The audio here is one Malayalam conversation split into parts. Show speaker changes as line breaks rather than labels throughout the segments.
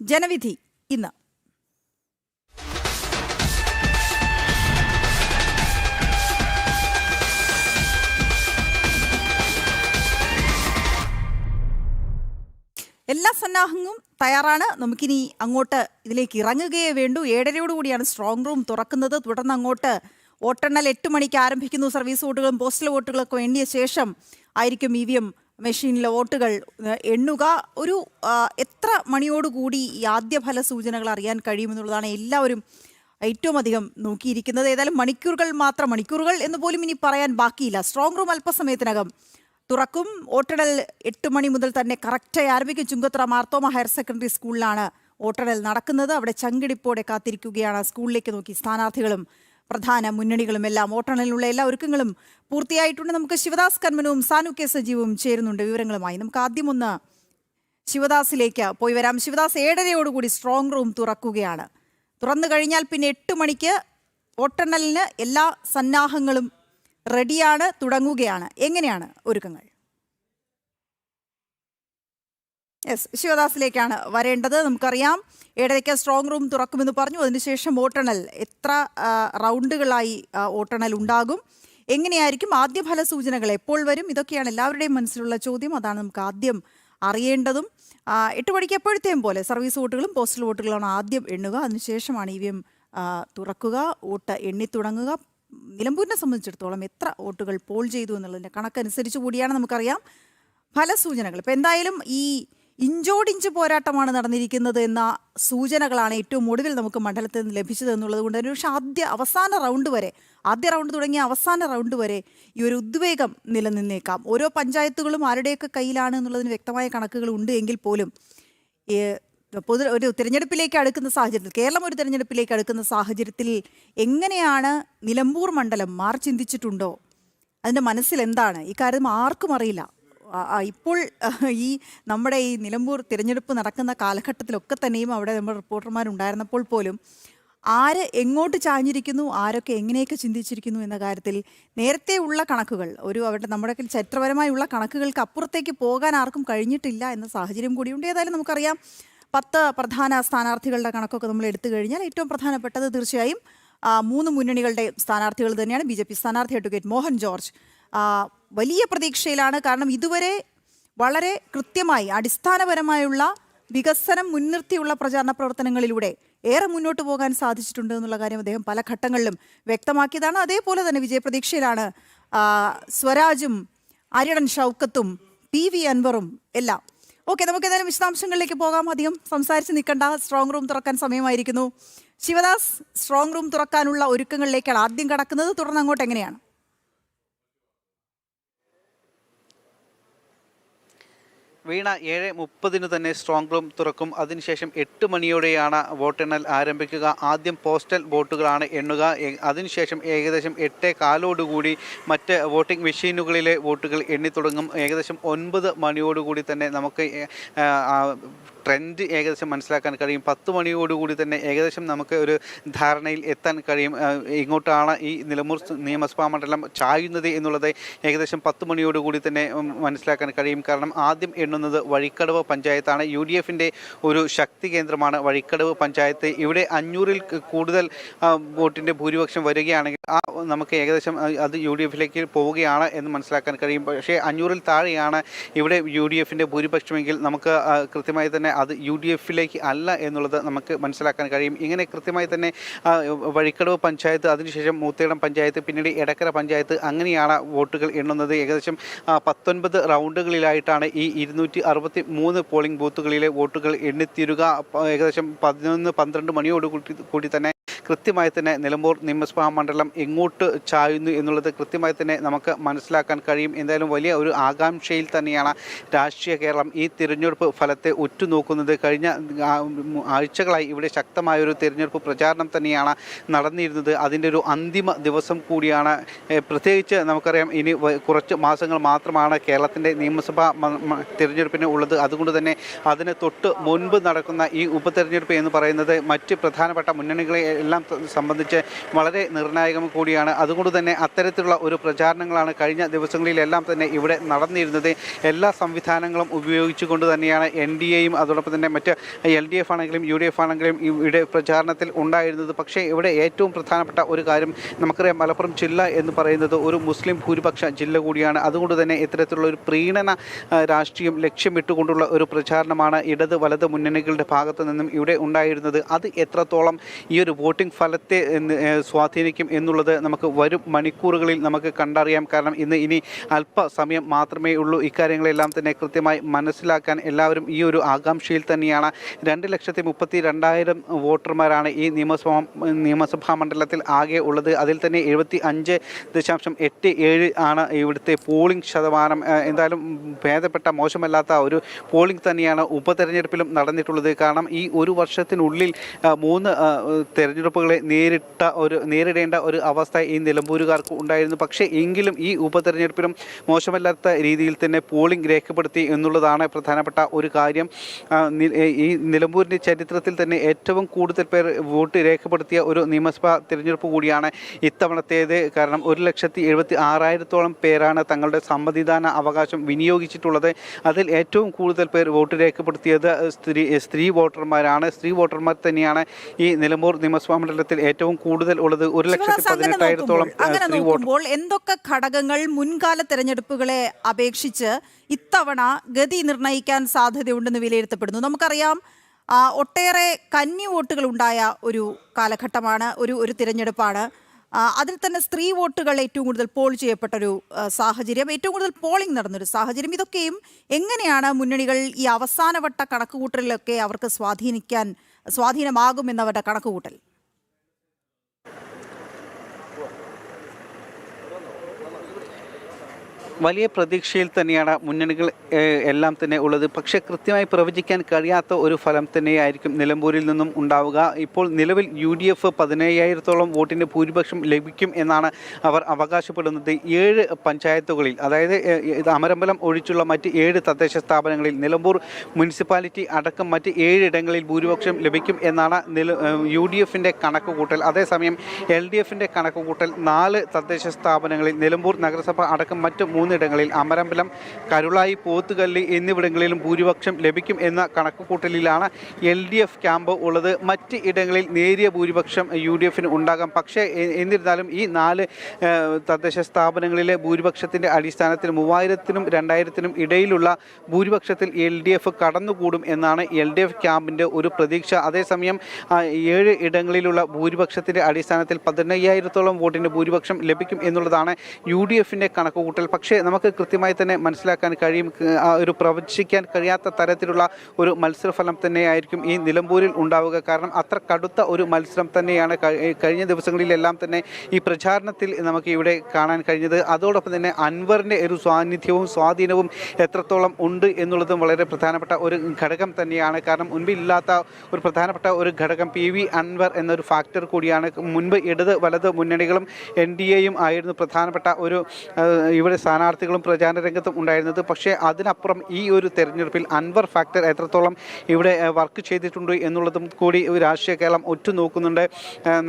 ജനവിധി ഇന്ന്. എല്ലാ സന്നാഹങ്ങളും തയ്യാറാണ്. നമുക്കിനി അങ്ങോട്ട് ഇതിലേക്ക് ഇറങ്ങുകയേ വേണ്ടൂ. ഏഴരയോട് കൂടിയാണ് സ്ട്രോങ് റൂം തുറക്കുന്നത്. തുടർന്ന് അങ്ങോട്ട് വോട്ടെണ്ണൽ എട്ട് മണിക്ക് ആരംഭിക്കുന്നു. സർവീസ് വോട്ടുകളും പോസ്റ്റൽ വോട്ടുകളൊക്കെ എണ്ണിയ ശേഷം ആയിരിക്കും ഇ വി എം മെഷീനിലെ വോട്ടുകൾ എണ്ണുക ഒരു എത്ര മണിയോടുകൂടി ഈ ആദ്യ ഫല സൂചനകൾ അറിയാൻ കഴിയുമെന്നുള്ളതാണ് എല്ലാവരും ഏറ്റവും അധികം നോക്കിയിരിക്കുന്നത്. ഏതായാലും മണിക്കൂറുകൾ മാത്രം മണിക്കൂറുകൾ എന്ന് പോലും ഇനി പറയാൻ ബാക്കിയില്ല. സ്ട്രോങ് റൂം അല്പസമയത്തിനകം തുറക്കും. വോട്ടെണ്ണൽ എട്ട് മണി മുതൽ തന്നെ കറക്റ്റായി ആരംഭിക്കും. ചുങ്കത്ര മാർത്തോമ ഹയർ സെക്കൻഡറി സ്കൂളിലാണ് വോട്ടെണ്ണൽ നടക്കുന്നത്. അവിടെ ചങ്കിടിപ്പോടെ കാത്തിരിക്കുകയാണ്. സ്കൂളിലേക്ക് നോക്കി സ്ഥാനാർത്ഥികളും പ്രധാന മുന്നണികളും എല്ലാം വോട്ടെണ്ണലിനുള്ള എല്ലാ ഒരുക്കങ്ങളും പൂർത്തിയായിട്ടുണ്ട്. നമുക്ക് ശിവദാസ് കന്മനവും സാനു കെ സജീവും ചേരുന്നുണ്ട് വിവരങ്ങളുമായി. നമുക്ക് ആദ്യം ഒന്ന് ശിവദാസിലേക്ക് പോയി വരാം. ശിവദാസ് ഏഴരയോടുകൂടി സ്ട്രോങ് റൂം തുറക്കുകയാണ്. തുറന്നു കഴിഞ്ഞാൽ പിന്നെ എട്ട് മണിക്ക് വോട്ടെണ്ണലിന് എല്ലാ സന്നാഹങ്ങളും റെഡിയാണ് തുടങ്ങുകയാണ്. എങ്ങനെയാണ് ഒരുക്കങ്ങൾ? യെസ് ശിവദാസിലേക്കാണ് വരേണ്ടത്. നമുക്കറിയാം ഏഴരയ്ക്ക് സ്ട്രോങ് റൂം തുറക്കുമെന്ന് പറഞ്ഞു. അതിനുശേഷം വോട്ടെണ്ണൽ. എത്ര റൗണ്ടുകളായി വോട്ടെണ്ണൽ ഉണ്ടാകും. എങ്ങനെയായിരിക്കും? ആദ്യ ഫല സൂചനകൾ എപ്പോൾ വരും? ഇതൊക്കെയാണ് എല്ലാവരുടെയും മനസ്സിലുള്ള ചോദ്യം. അതാണ് നമുക്ക് ആദ്യം അറിയേണ്ടതും. എട്ട് മണിക്ക് എപ്പോഴത്തെയും പോലെ സർവീസ് വോട്ടുകളും പോസ്റ്റൽ വോട്ടുകളാണ് ആദ്യം എണ്ണുക. അതിനുശേഷമാണ് ഇ വി എം തുറക്കുക വോട്ട് എണ്ണിത്തുടങ്ങുക നിലമ്പൂരിനെ സംബന്ധിച്ചിടത്തോളം എത്ര വോട്ടുകൾ പോൾ ചെയ്തു എന്നുള്ളതിന്റെ കണക്കനുസരിച്ച് കൂടിയാണ് നമുക്കറിയാം ഫലസൂചനകൾ. ഇപ്പം എന്തായാലും ഈ ഇഞ്ചോടിഞ്ച് പോരാട്ടമാണ് നടന്നിരിക്കുന്നത് എന്ന സൂചനകളാണ് ഏറ്റവും ഒടുവിൽ നമുക്ക് മണ്ഡലത്തിൽ നിന്ന് ലഭിച്ചത് എന്നുള്ളത് കൊണ്ട് പക്ഷേ ആദ്യ അവസാന റൗണ്ട് വരെ ആദ്യ റൗണ്ട് തുടങ്ങിയ അവസാന റൗണ്ട് വരെ ഈ ഒരു ഉദ്വേഗം നിലനിന്നേക്കാം. ഓരോ പഞ്ചായത്തുകളും ആരുടെയൊക്കെ കയ്യിലാണ് എന്നുള്ളതിന് വ്യക്തമായ കണക്കുകൾ ഉണ്ട് എങ്കിൽ പോലും പൊതു ഒരു തിരഞ്ഞെടുപ്പിലേക്ക് അടുക്കുന്ന സാഹചര്യത്തിൽ കേരളം ഒരു തിരഞ്ഞെടുപ്പിലേക്ക് അടുക്കുന്ന സാഹചര്യത്തിൽ എങ്ങനെയാണ് നിലമ്പൂർ മണ്ഡലം മാർ ചിന്തിച്ചിട്ടുണ്ടോ? അതിന്റെ മനസ്സിൽ എന്താണ്? ഇക്കാര്യം കാര്യം ആർക്കും അറിയില്ല. ഇപ്പോൾ ഈ നമ്മുടെ ഈ നിലമ്പൂർ തിരഞ്ഞെടുപ്പ് നടക്കുന്ന കാലഘട്ടത്തിലൊക്കെ തന്നെയും അവിടെ നമ്മുടെ റിപ്പോർട്ടർമാരുണ്ടായിരുന്നപ്പോൾ പോലും ആര് എങ്ങോട്ട് ചാഞ്ഞിരിക്കുന്നു ആരൊക്കെ എങ്ങനെയൊക്കെ ചിന്തിച്ചിരിക്കുന്നു എന്ന കാര്യത്തിൽ നേരത്തെ ഉള്ള കണക്കുകൾ ഒരു അവരുടെ നമ്മുടെ ചരിത്രപരമായുള്ള കണക്കുകൾക്ക് അപ്പുറത്തേക്ക് പോകാൻ ആർക്കും കഴിഞ്ഞിട്ടില്ല എന്ന സാഹചര്യം കൂടിയുണ്ട് ഏതായാലും നമുക്കറിയാം പത്ത് പ്രധാന സ്ഥാനാർത്ഥികളുടെ കണക്കൊക്കെ നമ്മൾ എടുത്തു കഴിഞ്ഞാൽ ഏറ്റവും പ്രധാനപ്പെട്ടത് തീർച്ചയായും മൂന്ന് മുന്നണികളുടെ സ്ഥാനാർത്ഥികൾ തന്നെയാണ്. ബി ജെ പി സ്ഥാനാർത്ഥി അഡ്വക്കേറ്റ് മോഹൻ ജോർജ്. വലിയ പ്രതീക്ഷയിലാണ്. കാരണം ഇതുവരെ വളരെ കൃത്യമായി അടിസ്ഥാനപരമായുള്ള വികസനം മുൻനിർത്തിയുള്ള പ്രചാരണ പ്രവർത്തനങ്ങളിലൂടെ ഏറെ മുന്നോട്ട് പോകാൻ സാധിച്ചിട്ടുണ്ട് എന്നുള്ള കാര്യം അദ്ദേഹം പല ഘട്ടങ്ങളിലും വ്യക്തമാക്കിയതാണ്. അതേപോലെ തന്നെ വിജയപ്രതീക്ഷയിലാണ് സ്വരാജും അരിടൻ ഷൗക്കത്തും പി വി അൻവറും എല്ലാം. ഓക്കെ നമുക്ക് എന്തായാലും വിശദാംശങ്ങളിലേക്ക് പോകാം. അധികം സംസാരിച്ച് നിൽക്കണ്ട. സ്ട്രോങ് റൂം തുറക്കാൻ സമയമായിരിക്കുന്നു. ശിവദാസ് സ്ട്രോങ് റൂം തുറക്കാനുള്ള ഒരുക്കങ്ങളിലേക്കാണ് ആദ്യം കടക്കുന്നത്. തുടർന്ന് അങ്ങോട്ട് എങ്ങനെയാണ്?
വീണ ഏഴ് മുപ്പതിന് തന്നെ സ്ട്രോങ് റൂം തുറക്കും. അതിനുശേഷം എട്ട് മണിയോടെയാണ് വോട്ടെണ്ണൽ ആരംഭിക്കുക. ആദ്യം പോസ്റ്റൽ വോട്ടുകളാണ് എണ്ണുക. അതിനുശേഷം ഏകദേശം എട്ടേ കാലോടുകൂടി മറ്റ് വോട്ടിംഗ് മെഷീനുകളിലെ വോട്ടുകൾ എണ്ണിത്തുടങ്ങും. ഏകദേശം ഒൻപത് മണിയോടുകൂടി തന്നെ നമുക്ക് ട്രെൻഡ് ഏകദേശം മനസ്സിലാക്കാൻ കഴിയും. പത്ത് മണിയോടുകൂടി തന്നെ ഏകദേശം നമുക്ക് ഒരു ധാരണയിൽ എത്താൻ കഴിയും. ഇങ്ങോട്ടാണ് ഈ നിലമ്പൂർ നിയമസഭാ മണ്ഡലം ചായുന്നത് എന്നുള്ളത് ഏകദേശം പത്ത് മണിയോടുകൂടി തന്നെ മനസ്സിലാക്കാൻ കഴിയും. കാരണം ആദ്യം എണ്ണുന്നത് വഴിക്കടവ് പഞ്ചായത്താണ്. യു ഡി എഫിന്റെ ഒരു ശക്തി കേന്ദ്രമാണ് വഴിക്കടവ് പഞ്ചായത്ത്. ഇവിടെ അഞ്ഞൂറിൽ കൂടുതൽ വോട്ടിന്റെ ഭൂരിപക്ഷം വരികയാണെങ്കിൽ ആ നമുക്ക് ഏകദേശം അത് യു ഡി എഫിലേക്ക് പോവുകയാണ് എന്ന് മനസ്സിലാക്കാൻ കഴിയും. പക്ഷേ അഞ്ഞൂറിൽ താഴെയാണ് ഇവിടെ യു ഡി എഫിന്റെ ഭൂരിപക്ഷമെങ്കിൽ നമുക്ക് കൃത്യമായി തന്നെ അത് യു ഡി എഫിലേക്ക് അല്ല എന്നുള്ളത് നമുക്ക് മനസ്സിലാക്കാൻ കഴിയും. ഇങ്ങനെ കൃത്യമായി തന്നെ വഴിക്കടവ് പഞ്ചായത്ത് അതിനുശേഷം മൂത്തേടം പഞ്ചായത്ത് പിന്നീട് എടക്കര പഞ്ചായത്ത് അങ്ങനെയാണ് വോട്ടുകൾ എണ്ണുന്നത്. ഏകദേശം പത്തൊൻപത് റൗണ്ടുകളിലായിട്ടാണ് ഈ ഇരുന്നൂറ്റി അറുപത്തി മൂന്ന് പോളിംഗ് ബൂത്തുകളിലെ വോട്ടുകൾ എണ്ണിത്തീരുക. ഏകദേശം പതിനൊന്ന് പന്ത്രണ്ട് മണിയോട് കൂടി തന്നെ കൃത്യമായി തന്നെ നിലമ്പൂർ നിയമസഭാ മണ്ഡലം എങ്ങോട്ട് ചായുന്നു എന്നുള്ളത് കൃത്യമായി തന്നെ നമുക്ക് മനസ്സിലാക്കാൻ കഴിയും. എന്തായാലും വലിയ ഒരു ആകാംക്ഷയിൽ തന്നെയാണ് രാഷ്ട്രീയ കേരളം ഈ തിരഞ്ഞെടുപ്പ് ഫലത്തെ ഉറ്റുനോക്കുന്നത്. കഴിഞ്ഞ ആഴ്ചകളായി ഇവിടെ ശക്തമായൊരു തിരഞ്ഞെടുപ്പ് പ്രചാരണം തന്നെയാണ് നടന്നിരുന്നത്. അതിന്റെ ഒരു അന്തിമ ദിവസം കൂടിയാണ്. പ്രത്യേകിച്ച് നമുക്കറിയാം ഇനി കുറച്ച് മാസങ്ങൾ മാത്രമാണ് കേരളത്തിന്റെ നിയമസഭാ തിരഞ്ഞെടുപ്പിന് ഉള്ളത്. അതുകൊണ്ട് തന്നെ അതിന് തൊട്ട് മുൻപ് നടക്കുന്ന ഈ ഉപതെരഞ്ഞെടുപ്പ് എന്ന് പറയുന്നത് മറ്റ് പ്രധാനപ്പെട്ട മുന്നണികളെ എല്ലാം എല്ലാം സംബന്ധിച്ച് വളരെ നിർണായകം കൂടിയാണ്. അതുകൊണ്ട് തന്നെ അത്തരത്തിലുള്ള ഒരു പ്രചാരണങ്ങളാണ് കഴിഞ്ഞ ദിവസങ്ങളിലെല്ലാം തന്നെ ഇവിടെ നടന്നിരുന്നത്. എല്ലാ സംവിധാനങ്ങളും ഉപയോഗിച്ചുകൊണ്ട് തന്നെയാണ് എൻ ഡി എയും അതോടൊപ്പം തന്നെ മറ്റ് എൽ ഡി എഫ് ആണെങ്കിലും യു ഡി എഫ് ആണെങ്കിലും ഇവിടെ പ്രചാരണത്തിൽ ഉണ്ടായിരുന്നത്. പക്ഷേ ഇവിടെ ഏറ്റവും പ്രധാനപ്പെട്ട ഒരു കാര്യം നമുക്കറിയാം മലപ്പുറം ജില്ല എന്ന് പറയുന്നത് ഒരു മുസ്ലിം ഭൂരിപക്ഷ ജില്ല കൂടിയാണ്. അതുകൊണ്ട് തന്നെ ഇത്തരത്തിലുള്ള ഒരു പ്രീണന രാഷ്ട്രീയം ലക്ഷ്യമിട്ടുകൊണ്ടുള്ള ഒരു പ്രചാരണമാണ് ഇടത് വലത് മുന്നണികളുടെ ഭാഗത്തു നിന്നും ഇവിടെ ഉണ്ടായിരുന്നത്. അത് എത്രത്തോളം ഈ ഒരു വോട്ടിംഗ് ഫലത്തെ സ്വാധീനിക്കും എന്നുള്ളത് നമുക്ക് വരും മണിക്കൂറുകളിൽ നമുക്ക് കണ്ടറിയാം. കാരണം ഇന്ന് ഇനി അല്പസമയം മാത്രമേ ഉള്ളൂ. ഇക്കാര്യങ്ങളെല്ലാം തന്നെ കൃത്യമായി മനസ്സിലാക്കാൻ എല്ലാവരും ഈ ഒരു ആകാംക്ഷയിൽ തന്നെയാണ്. രണ്ട് ലക്ഷത്തി മുപ്പത്തി രണ്ടായിരം വോട്ടർമാരാണ് ഈ നിയമസഭ നിയമസഭാ മണ്ഡലത്തിൽ ആകെ ഉള്ളത്. അതിൽ തന്നെ എഴുപത്തി അഞ്ച് ദശാംശം എട്ട് ഏഴ് ആണ് ഇവിടുത്തെ പോളിംഗ് ശതമാനം. എന്തായാലും ഭേദപ്പെട്ട മോശമല്ലാത്ത ഒരു പോളിംഗ് തന്നെയാണ് ഉപതെരഞ്ഞെടുപ്പിലും നടന്നിട്ടുള്ളത്. കാരണം ഈ ഒരു വർഷത്തിനുള്ളിൽ മൂന്ന് ആ, തെരഞ്ഞെടുപ്പുകളെ നേരിട്ട ഒരു നേരിടേണ്ട ഒരു അവസ്ഥ ഈ നിലമ്പൂരുകാർക്ക് ഉണ്ടായിരുന്നു. പക്ഷേ എങ്കിലും ഈ ഉപതെരഞ്ഞെടുപ്പിലും മോശമല്ലാത്ത രീതിയിൽ തന്നെ പോളിംഗ് രേഖപ്പെടുത്തി എന്നുള്ളതാണ് പ്രധാനപ്പെട്ട ഒരു കാര്യം. ഈ നിലമ്പൂരിന്റെ ചരിത്രത്തിൽ തന്നെ ഏറ്റവും കൂടുതൽ പേർ വോട്ട് രേഖപ്പെടുത്തിയ ഒരു നിയമസഭാ തിരഞ്ഞെടുപ്പ് കൂടിയാണ് ഇത്തവണത്തേത്. കാരണം ഒരു ലക്ഷത്തി എഴുപത്തി ആറായിരത്തോളം പേരാണ് തങ്ങളുടെ സമ്മതിദാന അവകാശം വിനിയോഗിച്ചിട്ടുള്ളത്. അതിൽ ഏറ്റവും കൂടുതൽ പേർ വോട്ട് രേഖപ്പെടുത്തിയത് സ്ത്രീ സ്ത്രീ വോട്ടർമാരാണ്. സ്ത്രീ വോട്ടർമാർ തന്നെയാണ് ഈ നിലമ്പൂർ നിയമസഭാ മണ്ഡലത്തിൽ ഏറ്റവും കൂടുതൽ ഉള്ളത് ഒരു ലക്ഷത്തി പതിനെട്ടായിരത്തോളം
അങ്ങനെ നോക്കുമ്പോൾ എന്തൊക്കെ ഘടകങ്ങൾ മുൻകാല തെരഞ്ഞെടുപ്പുകളെ അപേക്ഷിച്ച് ഇത്തവണ ഗതി നിർണയിക്കാൻ സാധ്യതയുണ്ടെന്ന് വിലയിരുത്തപ്പെടുന്നു? നമുക്കറിയാം ഒട്ടേറെ കന്നി വോട്ടുകൾ ഉണ്ടായ ഒരു കാലഘട്ടമാണ് ഒരു ഒരു തിരഞ്ഞെടുപ്പാണ്. അതിൽ തന്നെ സ്ത്രീ വോട്ടുകൾ ഏറ്റവും കൂടുതൽ പോൾ ചെയ്യപ്പെട്ട ഒരു സാഹചര്യം ഏറ്റവും കൂടുതൽ പോളിംഗ് നടന്നൊരു സാഹചര്യം. ഇതൊക്കെയും എങ്ങനെയാണ് മുന്നണികൾ ഈ അവസാനവട്ട കണക്കുകൂട്ടലിലൊക്കെ അവർക്ക് സ്വാധീനിക്കാൻ സ്വാധീനമാകുമെന്നവരുടെ കണക്കുകൂട്ടൽ?
വലിയ പ്രതീക്ഷയിൽ തന്നെയാണ് മുന്നണികൾ എല്ലാം തന്നെ ഉള്ളത്. പക്ഷേ കൃത്യമായി പ്രവചിക്കാൻ കഴിയാത്ത ഒരു ഫലം തന്നെയായിരിക്കും നിലമ്പൂരിൽ നിന്നും ഉണ്ടാവുക. ഇപ്പോൾ നിലവിൽ യു ഡി എഫ് പതിനയ്യായിരത്തോളം വോട്ടിന്റെ ഭൂരിപക്ഷം ലഭിക്കും എന്നാണ് അവർ അവകാശപ്പെടുന്നത്. ഏഴ് പഞ്ചായത്തുകളിൽ അതായത് അമരമ്പലം ഒഴിച്ചുള്ള മറ്റ് ഏഴ് തദ്ദേശ സ്ഥാപനങ്ങളിൽ നിലമ്പൂർ മുനിസിപ്പാലിറ്റി അടക്കം മറ്റ് ഏഴിടങ്ങളിൽ ഭൂരിപക്ഷം ലഭിക്കും എന്നാണ് നില യു ഡി എഫിന്റെ കണക്കുകൂട്ടൽ അതേസമയം എൽ ഡി എഫിന്റെ കണക്കുകൂട്ടൽ നാല് തദ്ദേശ സ്ഥാപനങ്ങളിൽ നിലമ്പൂർ നഗരസഭ അടക്കം മറ്റ് മൂന്നിടങ്ങളിൽ അമരമ്പലം കരുളായി പോത്തുകല്ലി എന്നിവിടങ്ങളിലും ഭൂരിപക്ഷം ലഭിക്കും എന്ന കണക്കുകൂട്ടലിലാണ് എൽ ഡി എഫ് ക്യാമ്പ് ഉള്ളത്. മറ്റ് ഇടങ്ങളിൽ നേരിയ ഭൂരിപക്ഷം യു ഡി എഫിന് ഉണ്ടാകാം. പക്ഷേ എന്നിരുന്നാലും ഈ നാല് തദ്ദേശ സ്ഥാപനങ്ങളിലെ ഭൂരിപക്ഷത്തിന്റെ അടിസ്ഥാനത്തിൽ മൂവായിരത്തിനും രണ്ടായിരത്തിനും ഇടയിലുള്ള ഭൂരിപക്ഷത്തിൽ എൽ ഡി എഫ് കടന്നുകൂടും എന്നാണ് എൽ ഡി എഫ് ക്യാമ്പിന്റെ ഒരു പ്രതീക്ഷ. അതേസമയം ഏഴ് ഇടങ്ങളിലുള്ള ഭൂരിപക്ഷത്തിന്റെ അടിസ്ഥാനത്തിൽ പതിനയ്യായിരത്തോളം വോട്ടിന്റെ ഭൂരിപക്ഷം ലഭിക്കും എന്നുള്ളതാണ് യു ഡി എഫിന്റെ കണക്കുകൂട്ടൽ. പക്ഷേ നമുക്ക് കൃത്യമായി തന്നെ മനസ്സിലാക്കാൻ കഴിയും. ഒരു പ്രവചിക്കാൻ കഴിയാത്ത തരത്തിലുള്ള ഒരു മത്സരഫലം തന്നെയായിരിക്കും ഈ നിലമ്പൂരിൽ ഉണ്ടാവുക. കാരണം അത്ര കടുത്ത ഒരു മത്സരം തന്നെയാണ് കഴി- കഴിഞ്ഞ ദിവസങ്ങളിലെല്ലാം തന്നെ ഈ പ്രചാരണത്തിൽ നമുക്ക് ഇവിടെ കാണാൻ കഴിഞ്ഞത്. അതോടൊപ്പം തന്നെ അൻവറിന്റെ ഒരു സാന്നിധ്യവും സ്വാധീനവും എത്രത്തോളം ഉണ്ട് എന്നുള്ളതും വളരെ പ്രധാനപ്പെട്ട ഒരു ഘടകം തന്നെയാണ്. കാരണം മുൻപില്ലാത്ത ഒരു പ്രധാനപ്പെട്ട ഒരു ഘടകം പി വി അൻവർ എന്നൊരു ഫാക്ടർ കൂടിയാണ്. മുൻപ് ഇടത് വലത് മുന്നണികളും എൻ ഡി എയും ആയിരുന്നു പ്രധാനപ്പെട്ട ഒരു ഇവിടെ ഇവിടെ സ്ഥാനാർത്ഥികളും പ്രചാരണ രംഗത്തും ഉണ്ടായിരുന്നത്. പക്ഷേ അതിനപ്പുറം ഈ ഒരു തെരഞ്ഞെടുപ്പിൽ അൻവർ ഫാക്ടർ എത്രത്തോളം ഇവിടെ വർക്ക് ചെയ്തിട്ടുണ്ട് എന്നുള്ളതും കൂടി രാഷ്ട്രീയ കേരളം ഒറ്റ നോക്കുന്നുണ്ട്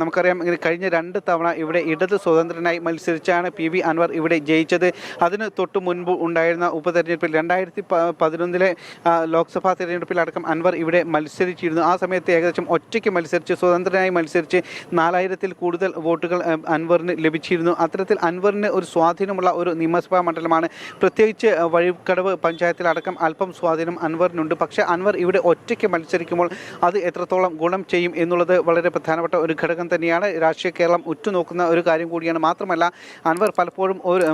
നമുക്കറിയാം കഴിഞ്ഞ രണ്ട് തവണ ഇവിടെ ഇടത് സ്വതന്ത്രനായി മത്സരിച്ചാണ് പി വി അൻവർ ഇവിടെ ജയിച്ചത്. അതിന് തൊട്ട് മുൻപ് ഉണ്ടായിരുന്ന ഉപതെരഞ്ഞെടുപ്പിൽ രണ്ടായിരത്തി പതിനൊന്നിലെ ലോക്സഭാ തെരഞ്ഞെടുപ്പിൽ അടക്കം അൻവർ ഇവിടെ മത്സരിച്ചിരുന്നു. ആ സമയത്ത് ഏകദേശം ഒറ്റയ്ക്ക് മത്സരിച്ച് സ്വതന്ത്രനായി മത്സരിച്ച് നാലായിരത്തിൽ കൂടുതൽ വോട്ടുകൾ അൻവറിന് ലഭിച്ചിരുന്നു. അത്തരത്തിൽ അൻവറിന് ഒരു സ്വാധീനമുള്ള ഒരു നിയമസഭാ മണ്ഡലമാണ്. പ്രത്യേകിച്ച് വഴിക്കടവ് പഞ്ചായത്തിലടക്കം അല്പം സ്വാധീനം അൻവറിനുണ്ട്. പക്ഷേ അൻവർ ഇവിടെ ഒറ്റയ്ക്ക് മത്സരിക്കുമ്പോൾ അത് എത്രത്തോളം ഗുണം ചെയ്യും എന്നുള്ളത് വളരെ പ്രധാനപ്പെട്ട ഒരു ഘടകം തന്നെയാണ്. രാഷ്ട്രീയ കേരളം ഉറ്റുനോക്കുന്ന ഒരു കാര്യം കൂടിയാണ്. മാത്രമല്ല അൻവർ പലപ്പോഴും ഒരു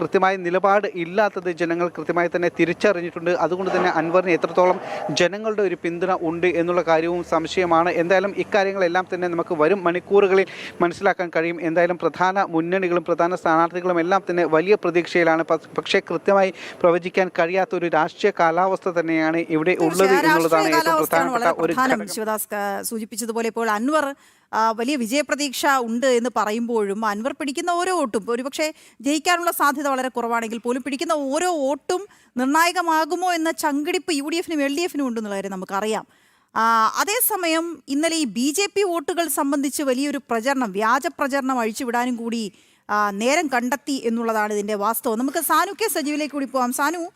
കൃത്യമായ നിലപാട് ഇല്ലാത്തത് ജനങ്ങൾ കൃത്യമായി തന്നെ തിരിച്ചറിഞ്ഞിട്ടുണ്ട്. അതുകൊണ്ട് തന്നെ അൻവറിന് എത്രത്തോളം ജനങ്ങളുടെ ഒരു പിന്തുണ ഉണ്ട് എന്നുള്ള കാര്യവും സംശയമാണ്. എന്തായാലും ഇക്കാര്യങ്ങളെല്ലാം തന്നെ നമുക്ക് വരും മണിക്കൂറുകളിൽ മനസ്സിലാക്കാൻ കഴിയും. എന്തായാലും പ്രധാന മുന്നണികളും പ്രധാന സ്ഥാനാർത്ഥികളും എല്ലാം തന്നെ വലിയ പ്രതീക്ഷയിലാണ് പ- പക്ഷേ കൃത്യമായി പ്രവചിക്കാൻ കഴിയാത്ത ഒരു രാഷ്ട്രീയ കാലാവസ്ഥ തന്നെയാണ് ഇവിടെ ഉള്ളത്. എന്നുള്ളതാണ് ഏറ്റവും പ്രധാനപ്പെട്ട ഒരു ഘടകം.
ശിവദാസ് സൂചിപ്പിച്ചതുപോലെ ഇപ്പോൾ അൻവർ വലിയ വിജയപ്രതീക്ഷ ഉണ്ട് എന്ന് പറയുമ്പോഴും അൻവർ പിടിക്കുന്ന ഓരോ വോട്ടും ഒരുപക്ഷെ ജയിക്കാനുള്ള സാധ്യത വളരെ കുറവാണെങ്കിൽ പോലും പിടിക്കുന്ന ഓരോ വോട്ടും നിർണായകമാകുമോ എന്ന ചങ്കിടിപ്പ് യു ഡി എഫിനും എൽ ഡി എഫിനും ഉണ്ടെന്നുള്ള കാര്യം നമുക്കറിയാം. അതേസമയം ഇന്നലെ ഈ ബി ജെ പി വോട്ടുകൾ സംബന്ധിച്ച് വലിയൊരു പ്രചരണം വ്യാജ പ്രചരണം അഴിച്ചുവിടാനും കൂടി നേരം കണ്ടെത്തി എന്നുള്ളതാണ് ഇതിന്റെ വാസ്തവം. നമുക്ക് സാനു കെ സജീവിലേക്ക് കൂടി പോവാം. സാനു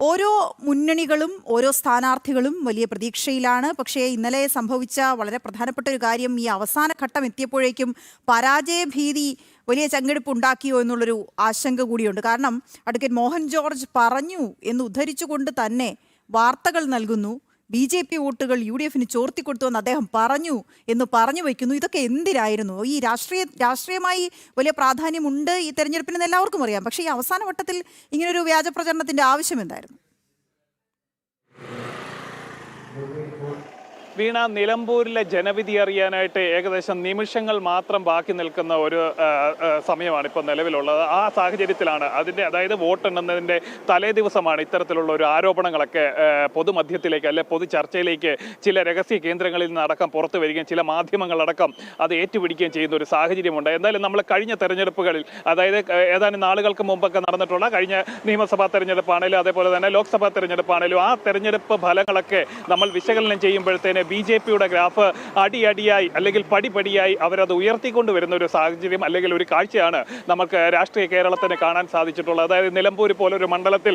ഓരോ മുന്നണികളും ഓരോ സ്ഥാനാർത്ഥികളും വലിയ പ്രതീക്ഷയിലാണ്. പക്ഷേ ഇന്നലെ സംഭവിച്ച വളരെ പ്രധാനപ്പെട്ട ഒരു കാര്യം ഈ അവസാന ഘട്ടം എത്തിയപ്പോഴേക്കും പരാജയ ഭീതി വലിയ ചങ്കെടുപ്പ് ഉണ്ടാക്കിയോ എന്നുള്ളൊരു ആശങ്ക കൂടിയുണ്ട്. കാരണം അഡ്വക്കേറ്റ് മോഹൻ ജോർജ് പറഞ്ഞു എന്ന് ഉദ്ധരിച്ചുകൊണ്ട് തന്നെ വാർത്തകൾ നൽകുന്നു. ബി ജെ പി വോട്ടുകൾ യു ഡി എഫിന് ചോർത്തിക്കൊടുത്തുവെന്ന് അദ്ദേഹം പറഞ്ഞു എന്ന് പറഞ്ഞു വയ്ക്കുന്നു ഇതൊക്കെ എന്തിനായിരുന്നു? ഈ രാഷ്ട്രീയ രാഷ്ട്രീയമായി വലിയ പ്രാധാന്യമുണ്ട് ഈ തെരഞ്ഞെടുപ്പിനെന്ന് എല്ലാവർക്കും അറിയാം. പക്ഷേ ഈ അവസാന വട്ടത്തിൽ ഇങ്ങനൊരു വ്യാജ പ്രചരണത്തിന്റെ ആവശ്യം എന്തായിരുന്നു?
വീണ നിലമ്പൂരിലെ ജനവിധി അറിയാനായിട്ട് ഏകദേശം നിമിഷങ്ങൾ മാത്രം ബാക്കി നിൽക്കുന്ന ഒരു സമയമാണ് ഇപ്പോൾ നിലവിലുള്ളത്. ആ സാഹചര്യത്തിലാണ് അതിന്റെ അതായത് വോട്ടെണ്ണുന്നതിന്റെ തലേ ദിവസമാണ് ഇത്തരത്തിലുള്ള ഒരു ആരോപണങ്ങളൊക്കെ പൊതുമധ്യത്തിലേക്ക് അല്ലെ പൊതു ചർച്ചയിലേക്ക് ചില രഹസ്യ കേന്ദ്രങ്ങളിൽ നിന്നടക്കം പുറത്തു വരികയും ചില മാധ്യമങ്ങളടക്കം അത് ഏറ്റുപിടിക്കുകയും ചെയ്യുന്ന ഒരു സാഹചര്യമുണ്ട്. എന്തായാലും നമ്മൾ കഴിഞ്ഞ തെരഞ്ഞെടുപ്പുകളിൽ അതായത് ഏതാനും നാളുകൾക്ക് മുമ്പൊക്കെ നടന്നിട്ടുള്ള കഴിഞ്ഞ നിയമസഭാ തെരഞ്ഞെടുപ്പാണേലും അതേപോലെ തന്നെ ലോക്സഭാ തെരഞ്ഞെടുപ്പാണേലും ആ തെരഞ്ഞെടുപ്പ് ഫലങ്ങളൊക്കെ നമ്മൾ വിശകലനം ചെയ്യുമ്പോഴത്തേന് ബി ജെ പിയുടെ ഗ്രാഫ് അടിയടിയായി അല്ലെങ്കിൽ പടിപടിയായി അവരത് ഉയർത്തിക്കൊണ്ട് വരുന്ന ഒരു സാഹചര്യം അല്ലെങ്കിൽ ഒരു കാഴ്ചയാണ് നമുക്ക് രാഷ്ട്രീയ കേരളത്തിന് കാണാൻ സാധിച്ചിട്ടുള്ളത്. അതായത് നിലമ്പൂർ പോലൊരു മണ്ഡലത്തിൽ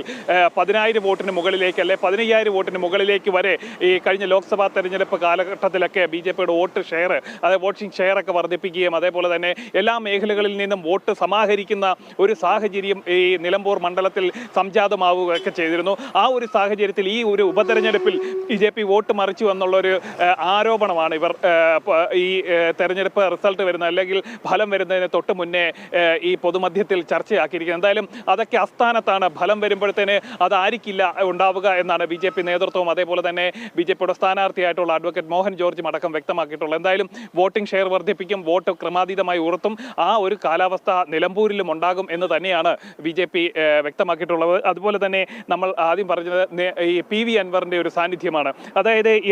പതിനായിരം വോട്ടിന് മുകളിലേക്ക് അല്ലെ പതിനയ്യായിരം വോട്ടിന് മുകളിലേക്ക് വരെ ഈ കഴിഞ്ഞ ലോക്സഭാ തെരഞ്ഞെടുപ്പ് കാലഘട്ടത്തിലൊക്കെ ബി ജെ പിയുടെ വോട്ട് ഷെയർ അതായത് വോട്ടിംഗ് ഷെയർ ഒക്കെ വർദ്ധിപ്പിക്കുകയും അതേപോലെ തന്നെ എല്ലാ മേഖലകളിൽ നിന്നും വോട്ട് സമാഹരിക്കുന്ന ഒരു സാഹചര്യം ഈ നിലമ്പൂർ മണ്ഡലത്തിൽ സംജാതമാവുകയൊക്കെ ചെയ്തിരുന്നു. ആ ഒരു സാഹചര്യത്തിൽ ഈ ഒരു ഉപതെരഞ്ഞെടുപ്പിൽ ബി ജെ പി വോട്ട് മറിച്ചു എന്നുള്ളൊരു ആരോപണമാണ് ഇവർ ഈ തെരഞ്ഞെടുപ്പ് റിസൾട്ട് വരുന്ന അല്ലെങ്കിൽ ഫലം വരുന്നതിന് തൊട്ട് മുന്നേ ഈ പൊതുമധ്യത്തിൽ ചർച്ചയാക്കിയിരിക്കുന്നത്. എന്തായാലും അതൊക്കെ അസ്ഥാനത്താണ്. ഫലം വരുമ്പോഴത്തേന് അതായിരിക്കില്ല ഉണ്ടാവുക എന്നാണ് ബി ജെ പി നേതൃത്വവും. അതേപോലെ തന്നെ ബി ജെ പിയുടെ സ്ഥാനാർത്ഥിയായിട്ടുള്ള അഡ്വക്കേറ്റ് മോഹൻ ജോർജ് അടക്കം വ്യക്തമാക്കിയിട്ടുള്ളത്. എന്തായാലും വോട്ടിംഗ് ഷെയർ വർദ്ധിപ്പിക്കും വോട്ട് ക്രമാതീതമായി ഉയർത്തും. ആ ഒരു കാലാവസ്ഥ നിലമ്പൂരിലും ഉണ്ടാകും എന്ന് തന്നെയാണ് ബി ജെ പി വ്യക്തമാക്കിയിട്ടുള്ളത്. അതുപോലെ തന്നെ നമ്മൾ ആദ്യം പറഞ്ഞത് ഈ പി വി അൻവറിന്റെ ഒരു സാന്നിധ്യമാണ്. അതായത് ഈ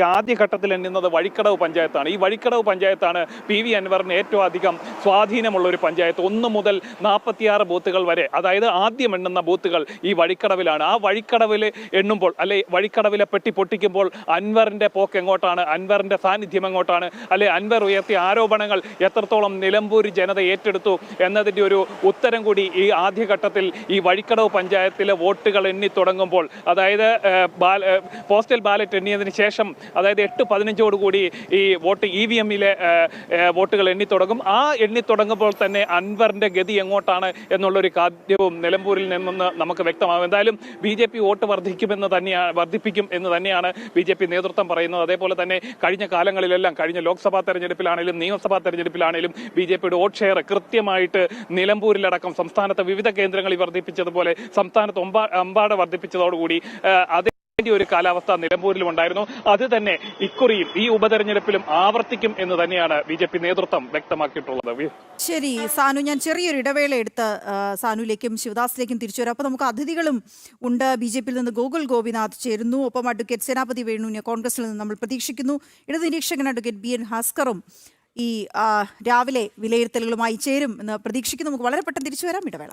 ആദ്യഘട്ടത്തിൽ എണ്ണുന്നത് വഴിക്കടവ് പഞ്ചായത്താണ്. ഈ വഴിക്കടവ് പഞ്ചായത്താണ് പി വി അൻവറിന് ഏറ്റവും അധികം സ്വാധീനമുള്ള ഒരു പഞ്ചായത്ത്. ഒന്ന് മുതൽ നാൽപ്പത്തിയാറ് ബൂത്തുകൾ വരെ അതായത് ആദ്യം എണ്ണുന്ന ബൂത്തുകൾ ഈ വഴിക്കടവിലാണ്. ആ വഴിക്കടവിൽ എണ്ണുമ്പോൾ അല്ലെ വഴിക്കടവിലെ പെട്ടി പൊട്ടിക്കുമ്പോൾ അൻവറിന്റെ പോക്ക് എങ്ങോട്ടാണ്? അൻവറിന്റെ സാന്നിധ്യം എങ്ങോട്ടാണ്? അല്ലെ അൻവർ ഉയർത്തിയ ആരോപണങ്ങൾ എത്രത്തോളം നിലമ്പൂർ ജനത ഏറ്റെടുത്തു എന്നതിന്റെ ഒരു ഉത്തരം കൂടി ഈ ആദ്യഘട്ടത്തിൽ ഈ വഴിക്കടവ് പഞ്ചായത്തിലെ വോട്ടുകൾ എണ്ണി തുടങ്ങുമ്പോൾ അതായത് പോസ്റ്റൽ ബാലറ്റ് എണ്ണിയതിന് ശേഷം അതായത് എട്ട് പതിനഞ്ചോടുകൂടി ഈ വോട്ട് ഇ വി എമ്മിലെ വോട്ടുകൾ എണ്ണിത്തുടങ്ങും ആ എണ്ണിത്തുടങ്ങുമ്പോൾ തന്നെ അൻവറിന്റെ ഗതി എങ്ങോട്ടാണ് എന്നുള്ളൊരു കാദ്യവും നിലമ്പൂരിൽ നിന്നെന്ന് നമുക്ക് വ്യക്തമാകും. എന്തായാലും ബി ജെ പി വോട്ട് വർദ്ധിക്കുമെന്ന് തന്നെയാണ് വർദ്ധിപ്പിക്കും എന്ന് തന്നെയാണ് ബി ജെ പി നേതൃത്വം പറയുന്നത്. അതേപോലെ തന്നെ കഴിഞ്ഞ കാലങ്ങളിലെല്ലാം കഴിഞ്ഞ ലോക്സഭാ തെരഞ്ഞെടുപ്പിലാണെങ്കിലും നിയമസഭാ തെരഞ്ഞെടുപ്പിലാണെങ്കിലും ബി ജെ പിയുടെ വോട്ട് ഷെയർ കൃത്യമായിട്ട് നിലമ്പൂരിലടക്കം സംസ്ഥാനത്തെ വിവിധ കേന്ദ്രങ്ങളിൽ വർദ്ധിപ്പിച്ചതുപോലെ സംസ്ഥാനത്ത് ഒമ്പാ- അമ്പാടെ വർദ്ധിപ്പിച്ചതോടുകൂടി അതേ വേണ്ടി ഒരു കാലാവസ്ഥ നിലമ്പൂരിലും ഉണ്ടായിരുന്നു അത് തന്നെ ഇക്കുറിയും ഈ ഉപതെരഞ്ഞെടുപ്പിലും ആവർത്തിക്കും എന്ന് തന്നെയാണ് ബി ജെ പി നേതൃത്വം വ്യക്തമാക്കിയിട്ടുള്ളത്.
ശരി സാനു ഞാൻ ചെറിയൊരു ഇടവേള എടുത്ത് സാനുവിലേക്കും ശിവദാസിലേക്കും തിരിച്ചു വരാം. അപ്പോൾ നമുക്ക് അതിഥികളും ഉണ്ട്. ബി ജെ പിയിൽ നിന്ന് ഗോകുൽ ഗോപിനാഥ് ചേരുന്നു. ഒപ്പം അഡ്വക്കേറ്റ് സേനാപതി വേണുവിനെ കോൺഗ്രസിൽ നിന്ന് നമ്മൾ പ്രതീക്ഷിക്കുന്നു. ഇടത് നിരീക്ഷകൻ അഡ്വക്കേറ്റ് ബി എൻ ഹാസ്കറും ഈ രാവിലെ വിലയിരുത്തലുകളുമായി ചേരും എന്ന് പ്രതീക്ഷിക്കുന്നു. നമുക്ക് വളരെ പെട്ടെന്ന് തിരിച്ചു വരാം. ഇടവേള.